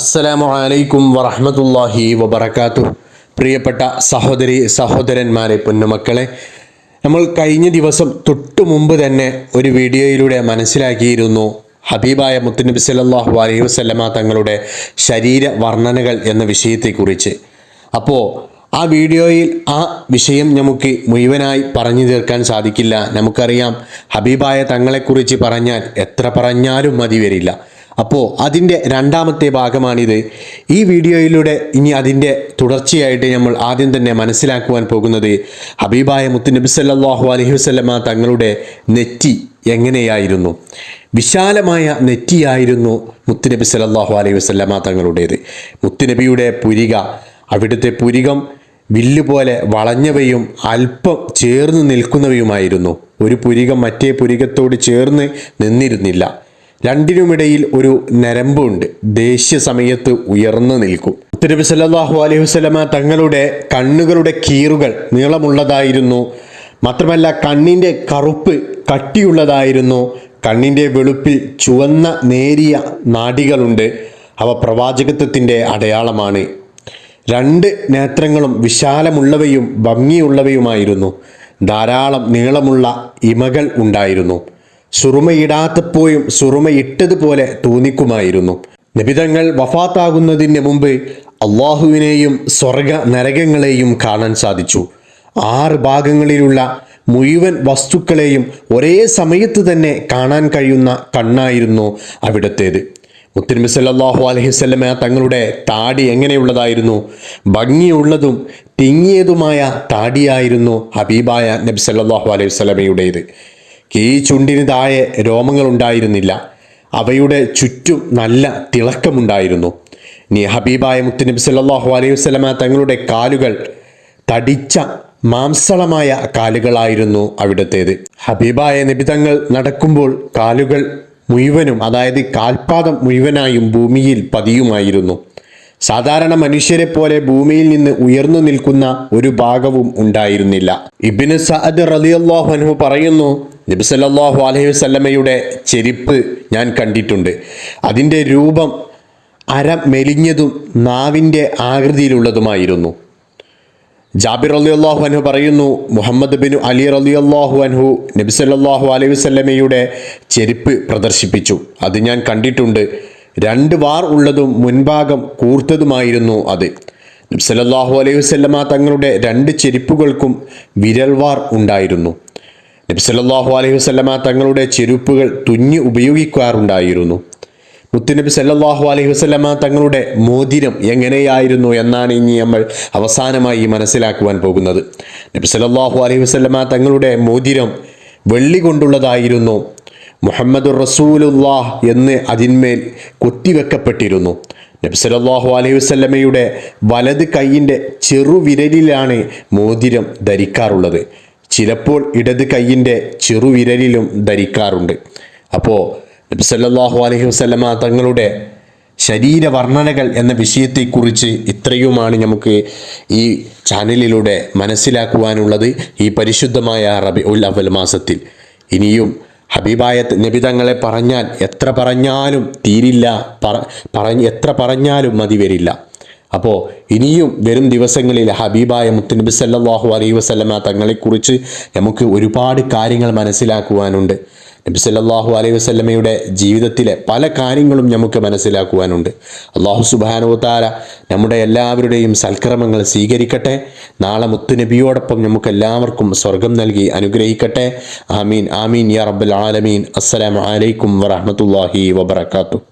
അസ്സലാമു അലൈക്കും വറഹ്മത്തുള്ളാഹി വബറകാതുഹു. പ്രിയപ്പെട്ട സഹോദരി സഹോദരന്മാരെ പൊന്നുമക്കളെ നമ്മൾ കഴിഞ്ഞ ദിവസം തൊട്ടു മുമ്പ് തന്നെ ഒരു വീഡിയോയിലൂടെ മനസ്സിലാക്കിയിരുന്നു ഹബീബായ മുത്തുനബി സല്ലാഹു അലൈഹി വസ്ലമ തങ്ങളുടെ ശരീര വർണനകൾ എന്ന വിഷയത്തെക്കുറിച്ച്. അപ്പോൾ ആ വീഡിയോയിൽ ആ വിഷയം നമുക്ക് മുഴുവനായി പറഞ്ഞു തീർക്കാൻ സാധിക്കില്ല. നമുക്കറിയാം ഹബീബായ തങ്ങളെക്കുറിച്ച് പറഞ്ഞാൽ എത്ര പറഞ്ഞാലും മതി വരില്ല. അപ്പോൾ അതിന്റെ രണ്ടാമത്തെ ഭാഗമാണിത്. ഈ വീഡിയോയിലൂടെ ഇനി അതിന്റെ തുടർച്ചയായിട്ട് നമ്മൾ ആദ്യം തന്നെ മനസ്സിലാക്കുവാൻ പോകുന്നത് ഹബീബായ മുത്തുനബി സല്ലാഹു അലഹി വസല്ലമ തങ്ങളുടെ നെറ്റി എങ്ങനെയായിരുന്നു? വിശാലമായ നെറ്റിയായിരുന്നു മുത്തുനബി സല്ലാഹു അലൈഹി വസല്ലമ തങ്ങളുടേത്. മുത്തുനബിയുടെ പുരിക അവിടുത്തെ പുരികം വില്ലുപോലെ വളഞ്ഞവയും അല്പം ചേർന്ന് നിൽക്കുന്നവയുമായിരുന്നു. ഒരു പുരികം മറ്റേ പുരികത്തോട് ചേർന്ന് നിന്നിരുന്നില്ല. രണ്ടിനുമിടയിൽ ഒരു നരമ്പുണ്ട് ദേഷ്യ സമയത്ത് ഉയർന്നു നിൽക്കും. തിരുബി സല്ലാഹു അലൈഹി വസല്ലമ തങ്ങളുടെ കണ്ണുകളുടെ കീറുകൾ നീളമുള്ളതായിരുന്നു. മാത്രമല്ല കണ്ണിന്റെ കറുപ്പ് കട്ടിയുള്ളതായിരുന്നു. കണ്ണിന്റെ വെളുപ്പിൽ ചുവന്ന നേരിയ നാടികളുണ്ട്. അവ പ്രവാചകത്വത്തിന്റെ അടയാളമാണ്. രണ്ട് നേത്രങ്ങളും വിശാലമുള്ളവയും ഭംഗിയുള്ളവയുമായിരുന്നു. ധാരാളം നീളമുള്ള ഇമകൾ ഉണ്ടായിരുന്നു. സുറുമയിടാത്തപ്പോഴും സുറുമയിട്ടതുപോലെ തോന്നിക്കുമായിരുന്നു. നിബിതങ്ങൾ വഫാത്താകുന്നതിന് മുമ്പ് അള്ളാഹുവിനെയും സ്വർഗ നരകങ്ങളെയും കാണാൻ സാധിച്ചു. ആറ് ഭാഗങ്ങളിലുള്ള മുഴുവൻ വസ്തുക്കളെയും ഒരേ സമയത്ത് തന്നെ കാണാൻ കഴിയുന്ന കണ്ണായിരുന്നു അവിടത്തേത്. മുത്തനബി സല്ലാഹു അലൈഹി വസല്ലമ തങ്ങളുടെ താടി എങ്ങനെയുള്ളതായിരുന്നു? ഭംഗിയുള്ളതും തിങ്ങിയതുമായ താടിയായിരുന്നു ഹബീബായ നബി സല്ലല്ലാഹു അലൈഹി വസല്ലമയുടേത്. ഈ ചുണ്ടിന് താഴെ രോമങ്ങൾ ഉണ്ടായിരുന്നില്ല അവയുടെ ചുറ്റും നല്ല തിളക്കമുണ്ടായിരുന്നു. നീ ഹബീബായ മുത്തുനബി സല്ലാഹു അലൈഹി വസ്ലമ തങ്ങളുടെ കാലുകൾ തടിച്ച മാംസളമായ കാലുകളായിരുന്നു അവിടത്തേത്. ഹബീബായ നബി തങ്ങൾ നടക്കുമ്പോൾ കാലുകൾ മുഴുവനും അതായത് കാൽപാദം മുഴുവനായും ഭൂമിയിൽ പതിയുമായിരുന്നു. സാധാരണ മനുഷ്യരെ പോലെ ഭൂമിയിൽ നിന്ന് ഉയർന്നു നിൽക്കുന്ന ഒരു ഭാഗവും ഉണ്ടായിരുന്നില്ല. ഇബിന് സഅദ് റളിയല്ലാഹു അൻഹു പറയുന്നു നബിസല്ലാഹു അലൈഹി വസല്ലമയുടെ ചെരിപ്പ് ഞാൻ കണ്ടിട്ടുണ്ട്. അതിന്റെ രൂപം അര മെലിഞ്ഞതും നാവിന്റെ ആകൃതിയിലുള്ളതുമായിരുന്നു. ജാബിർ അലി അള്ളാഹു അൻഹു പറയുന്നു മുഹമ്മദ് ബിൻ അലി അള്ളാഹു അൻഹു നബി സല്ലല്ലാഹു അലൈഹി വസല്ലമയുടെ ചെരുപ്പ് പ്രദർശിപ്പിച്ചു. അത് ഞാൻ കണ്ടിട്ടുണ്ട്. രണ്ട് വാർ ഉള്ളതും മുൻഭാഗം കൂർത്തതുമായിരുന്നു അത്. നബി സല്ലല്ലാഹു അലൈഹി വസല്ലമ തങ്ങളുടെ രണ്ട് ചെരുപ്പുകൾക്കും വിരൽവാർ ഉണ്ടായിരുന്നു. നബി സല്ലല്ലാഹു അലൈഹി വസല്ലമ തങ്ങളുടെ ചെരുപ്പുകൾ തുന്നി ഉപയോഗിക്കാറുണ്ടായിരുന്നു. മുത്തുനബി സല്ലാഹു അലൈഹി വസല്ലമ തങ്ങളുടെ മോതിരം എങ്ങനെയായിരുന്നു എന്നാണ് ഇനി നമ്മൾ അവസാനമായി മനസ്സിലാക്കുവാൻ പോകുന്നത്. നബി സല്ലല്ലാഹു അലൈഹി വസല്ലമ തങ്ങളുടെ മോതിരം വെള്ളി കൊണ്ടുള്ളതായിരുന്നു. മുഹമ്മദ് റസൂലുല്ലാഹ് എന്ന് അതിന്മേൽ കൊത്തിവെക്കപ്പെട്ടിരുന്നു നബി സല്ലല്ലാഹു അലൈഹി വസല്ലമയുടെ വലത് കൈയിന്റെ ചെറുവിരലിലാണ് മോതിരം ധരിക്കാറുള്ളത്. ചിലപ്പോൾ ഇടത് കൈയിന്റെ ചെറുവിരലിലും ധരിക്കാറുണ്ട്. അപ്പോൾ നബി സല്ലല്ലാഹു അലൈഹി വസല്ലമ തങ്ങളുടെ ശരീരവർണനകൾ എന്ന വിഷയത്തെക്കുറിച്ച് ഇത്രയുമാണ് നമുക്ക് ഈ ചാനലിലൂടെ മനസ്സിലാക്കുവാനുള്ളത് ഈ പരിശുദ്ധമായ റബി ഉൽ അവൽ മാസത്തിൽ. ഇനിയും ഹബീബായ നബിതങ്ങളെ പറഞ്ഞാൽ എത്ര പറഞ്ഞാലും തീരില്ല പറ പറഞ്ഞ് എത്ര പറഞ്ഞാലും മതി വരില്ല. അപ്പോൾ ഇനിയും വരും ദിവസങ്ങളിൽ ഹബീബായ മുത്തുനബി സല്ലാഹു അലൈ വസ്ലമ തങ്ങളെക്കുറിച്ച് നമുക്ക് ഒരുപാട് കാര്യങ്ങൾ മനസ്സിലാക്കുവാനുണ്ട്. നബി സല്ലാഹു അലൈഹി വസല്ലമയുടെ ജീവിതത്തിലെ പല കാര്യങ്ങളും നമുക്ക് മനസ്സിലാക്കുവാനുണ്ട്. അള്ളാഹു സുബാനു താര നമ്മുടെ എല്ലാവരുടെയും സൽക്രമങ്ങൾ സ്വീകരിക്കട്ടെ. നാളെ മുത്തുനബിയോടൊപ്പം നമുക്ക് എല്ലാവർക്കും സ്വർഗം നൽകി അനുഗ്രഹിക്കട്ടെ. ആമീൻ ആമീൻ യാ റബ്ബുൽ ആലമീൻ. അസ്സലാമലൈക്കും അലൈക്കും വറഹ്മത്തുള്ളാഹി വബറകാതുഹു.